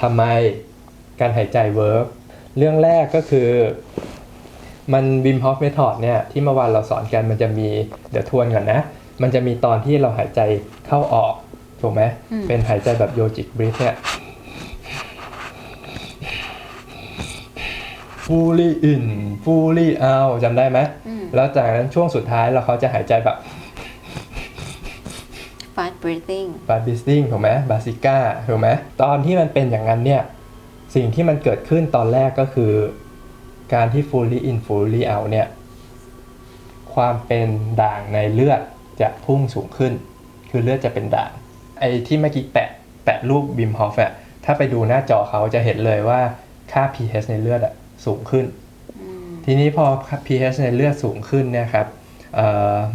ทำไมการหายใจเวิร์กเรื่องแรกก็คือมันวิมฮอฟเมธอดเนี่ยที่เมื่อวานเราสอนกันมันจะมีเดี๋ยวทวนก่อนนะ มันจะมีตอนที่เราหายใจเข้าออก ถูกไหมอืมเป็นหายใจแบบโยจิกบริธเนี่ย fully in fully out จำได้ไหมอืมแล้วจากนั้นช่วงสุดท้ายเราเขาจะหายใจแบบ fast breathing บาบิสติ้งถูกไหมบาซิก้าถูกไหมตอนที่มันเป็นอย่างนั้นเนี่ย สิ่งที่มันเกิดขึ้นตอนแรกก็คือ การที่ fully in fully out เนี่ย ความเป็นด่างในเลือดจะพุ่งสูงขึ้น คือเลือดจะเป็นด่าง ไอ้ที่เมื่อกี้แปะแปะรูปบิมฮอฟอะถ้าไปดูหน้าจอเขาจะเห็นเลยว่าค่า pH ในเลือดอะสูงขึ้นอืมทีนี้พอ pH ในเลือดสูงขึ้นเนี่ยครับเอ่อ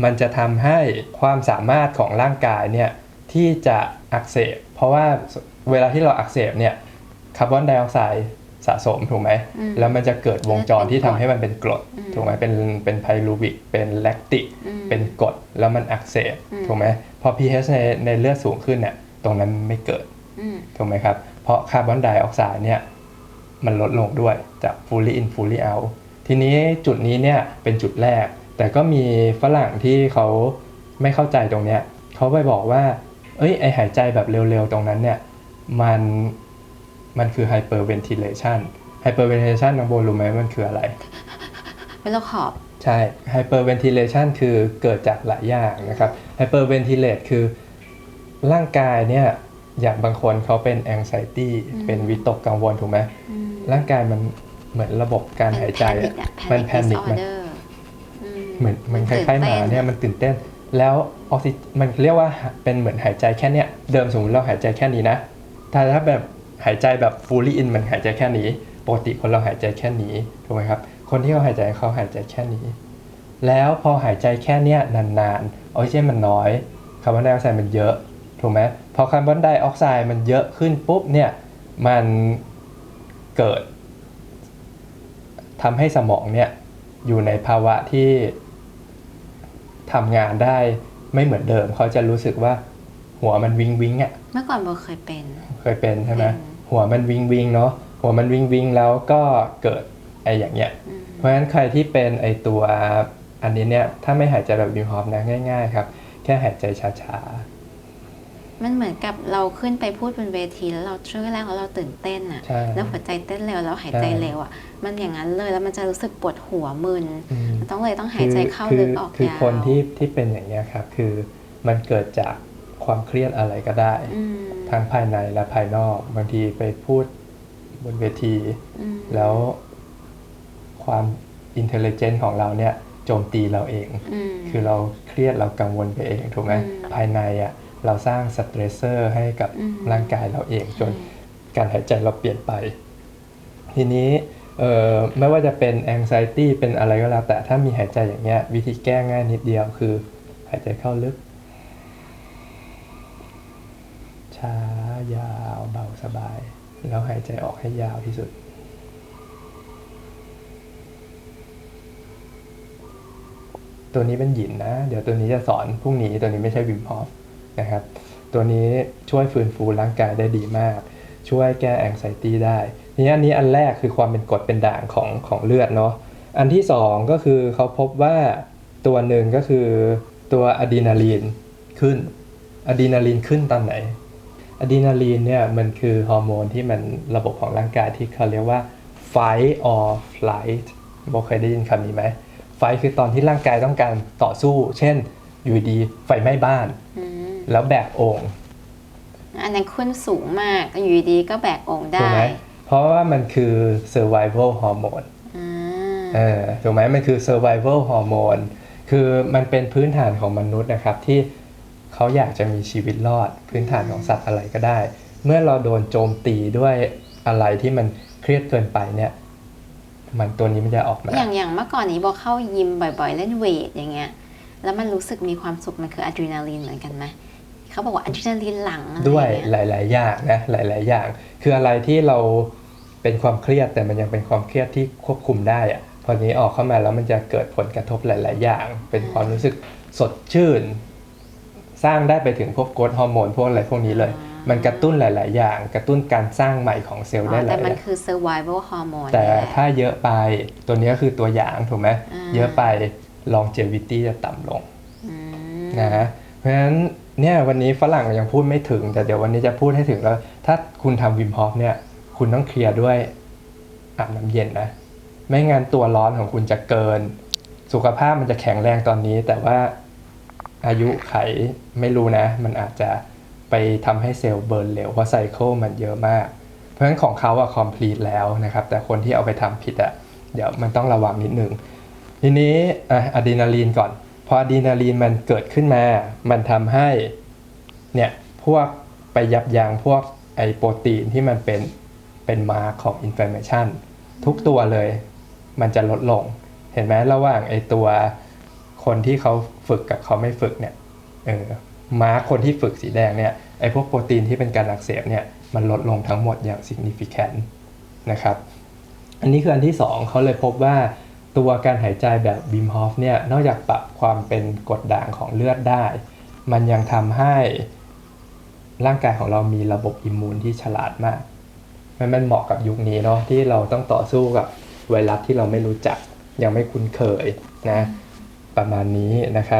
มันจะทำให้ความสามารถของร่างกายเนี่ยที่จะอักเสบ เพราะว่าเวลาที่เราอักเสบเนี่ยคาร์บอนไดออกไซด์สะสมถูกไหมอืมแล้วมันจะเกิดวงจรที่ทำให้มันเป็นกรดอืมถูกไหมเป็นเป็นไพรูบิก เป็นแลคติกอืมเป็นกรดแล้วมันอักเสบอืมถูกไหมพอ pH ในในเลือดสูงขึ้นเนี่ยตรงนั้นไม่เกิดอืมถูกไหมครับ เพราะคาร์บอนไดออกไซด์เนี่ยมันลดลงด้วยจาก fully in fully out ทีนี้จุดนี้เนี่ยเป็นจุดแรก แต่ก็มีฝรั่งที่เขาไม่เข้าใจตรงเนี้ยเขาไปบอกว่า เอ้ยไอหายใจแบบเร็วๆตรงนั้นเนี่ยมันมันคือ hyperventilation hyperventilation น้องโบรู้ไหมมันคืออะไรเป็นโรคหอบใช่ hyperventilation คือเกิดจากหลายอย่างนะครับ hyperventilate คือร่างกายเนี่ยอย่างบางคนเขาเป็น anxiety อืมเป็นวิตกกังวลถูกไหมอืมร่างกายมันเหมือนระบบการหายใจเป็นอะ panic อะมัน panic แพนิคมัน disorder อื เหมือนมันคตื่ล้ายๆหมาต้เนี่ยมันตื่นเต้น แล้วออกซิมันเรียกว่าเป็นเหมือนหายใจแค่เนี้ยเดิมสมมติเราหายใจแค่นี้นะถ้าถ้าแบบหายใจแบบ fully in มันหายใจแค่นี้ปกติคนเราหายใจแค่นี้ถูกไหมครับ คนที่เขาหายใจเขาหายใจแค่นี้ แล้วพอหายใจแค่เนี้ยนานๆออกซิเจนมันน้อยคาร์บอนไดออกไซด์มันเยอะถูกไหมพอคาร์บอนไดออกไซด์มันเยอะขึ้นปุ๊บเนี่ยมันเกิดทำให้สมองเนี่ยอยู่ในภาวะที่ ทำงานได้ไม่เหมือนเดิม เขาจะรู้สึกว่าหัวมันวิงวิงอะเมื่อก่อนโบเคยเป็น เคยเป็นใช่ไหมเป็นหัวมันวิงวิงเนาะหัวมันวิงวิงแล้วก็เกิดไออย่างเงี้ยอืมเพราะฉะนั้นใครที่เป็นไอตัวอันนี้เนี่ยถ้าไม่หายใจแบบวิมฮอฟนะง่าย ๆ ครับ แค่หายใจช้า มันเหมือนกับเราขึ้นไปพูดบนเวทีแล้วเราช่วงแรกแล้วเราตื่นเต้นอะๆใช่ แล้วหัวใจเต้นเร็วแล้วหายใจใช่เร็วอะมันอย่างนั้นเลยแล้วมันจะรู้สึกปวดหัวมึนอืม มันต้องเลยต้องหายใจเข้าคืลึกออกคือยาวคนที่ที่เป็นอย่างเงี้ยครับคือมันเกิดจากความเครียดอะไรก็ได้ อืมทั้งภายในและภายนอกบางทีไปพูดบนเวที อืมแล้วความอินเทลเจนต์ของเราเนี่ยโจมตีเราเอง ม คือเราเครียดเรากังวลไปเองถูกไหมอืม ภายในอะ เราสร้างสเตรสเซอร์ให้กับอืมร่างกายเราเองจนการหายใจเราเปลี่ยนไป ทีนี้เอ่อไม่ว่าจะเป็น anxiety เป็นอะไรก็แล้ว แต่ถ้ามีหายใจอย่างเงี้ยวิธีแก้ง่ายนิดเดียวคือ หายใจเข้าลึก ช้ายาวเบาสบาย แล้วหายใจออกให้ยาวที่สุดตัวนี้เป็นหยินนะ เดี๋ยวตัวนี้จะสอนพรุ่งนี้ตัวนี้ไม่ใช่วิมฮอฟ นะครับ ตัวนี้ช่วยฟื้นฟูร่างกายได้ดีมาก ช่วยแก้แองไซตี้ได้ทีนี้อันนี้อันแรกคือความเป็นกรดเป็นด่างของของเลือดเนาะอันที่สองก็คือเขาพบว่าตัวหนึ่งก็คือตัวอะดรีนาลีนขึ้นอะดรีนาลีนขึ้นตอนไหนอะดรีนาลีนเนี่ยมันคือฮอร์โมนที่มันระบบของร่างกายที่เขาเรียกว่า fight or flight โบเคยได้ยินคำนี้ไหมไฟคือตอนที่ร่างกายต้องการต่อสู้ เช่นอยู่ดีไฟไหม้บ้าน แล้วแบกโอ่งอันนั้นขึ้นสูงมากอยู่ดีๆก็แบกองค์ถูกได้ไหมเพราะว่ามันคือ survival hormone อ่าเออถูกไหมมันคือ survival hormone คือมันเป็นพื้นฐานของมนุษย์นะครับที่เขาอยากจะมีชีวิตรอด พื้นฐานของสัตว์อะไรก็ได้ เมื่อเราโดนโจมตีด้วยอะไรที่มันเครียดเกินไปเนี่ย มันตัวนี้มันจะออกมาอย่างอย่างเมื่อก่อนนี้โบเข้ายิมบ่อยๆ เล่นเวทอย่างเงี้ย แล้วมันรู้สึกมีความสุขมันคืออะดรีนาลีนเหมือนกันไหม เขาบอกว่าอะดรีนาลีนหลังอะไรด้วยเงี้ยหลาย ๆ อย่างนะหลาย ๆ อย่าง คืออะไรที่เราเป็นความเครียดแต่มันยังเป็นความเครียดที่ควบคุมได้อะพอนี้ออกเข้ามาแล้วมันจะเกิดผลกระทบหลาย ๆ อย่าง เป็นความรู้สึกสดชื่น สร้างได้ไปถึงพวกโกรทฮอร์โมนพวกอะไรพวกนี้เลยอ่ามันกระตุ้นหลาย ๆ อย่าง กระตุ้นการสร้างใหม่ของเซลล์ได้หแต่ลายมันคือ survival hormone แต่นี่หละถ้าเยอะไปตัวนี้ก็คือตัวอย่างถูกไหมอ่าเยอะไป longevity จะต่ำลงอืมนะเพราะฉะนั้น เนี่ยวันนี้ฝรั่งยังพูดไม่ถึง แต่เดี๋ยววันนี้จะพูดให้ถึงแล้ว ถ้าคุณทำวิมฮอฟเนี่ย คุณต้องเคลียร์ด้วยอาบน้ำเย็นนะ ไม่งั้นตัวร้อนของคุณจะเกิน สุขภาพมันจะแข็งแรงตอนนี้ แต่ว่าอายุไขไม่รู้นะ มันอาจจะไปทำให้เซลล์เบิร์นเร็วเพราะไซเคิลมันเยอะมาก เพราะฉะนั้นของเขาอะคอมพลีทแล้วนะครับ แต่คนที่เอาไปทำผิดอะเดี๋ยวมันต้องระวังนิดนึงทีนี้อะอะดรีนาลีนก่อน ออะดรีนาลีนมันเกิดขึ้นมา มันทำให้เนี่ยพวกไปยับยั้งพวกไอโปรตีนที่มันเป็นเป็นมาของอินฟล m a ชันทุกตัวเลย มันจะลดลง เห็นไหมระหว่างไอตัวคนที่เขาฝึกกับเขาไม่ฝึกเนี่ยเออมาคนที่ฝึกสีแดงเนี่ยไอพวกโปรตีนที่เป็นการอักเสบเนี่ยมันลดลงทั้งหมดอย่าง significant นะครับ อันนี้คืออันที่สองเขาเลยพบว่า ตัวการหายใจแบบบิมฮอฟเนี่ยนอกจากปรับความเป็นกรดด่างของเลือดได้ มันยังทำให้ร่างกายของเรามีระบบอิมมูนที่ฉลาดมาก มันมันเหมาะกับยุคนี้เนาะที่เราต้องต่อสู้กับไวรัสที่เราไม่รู้จัก ยังไม่คุ้นเคยนะ ประมาณนี้นะครับ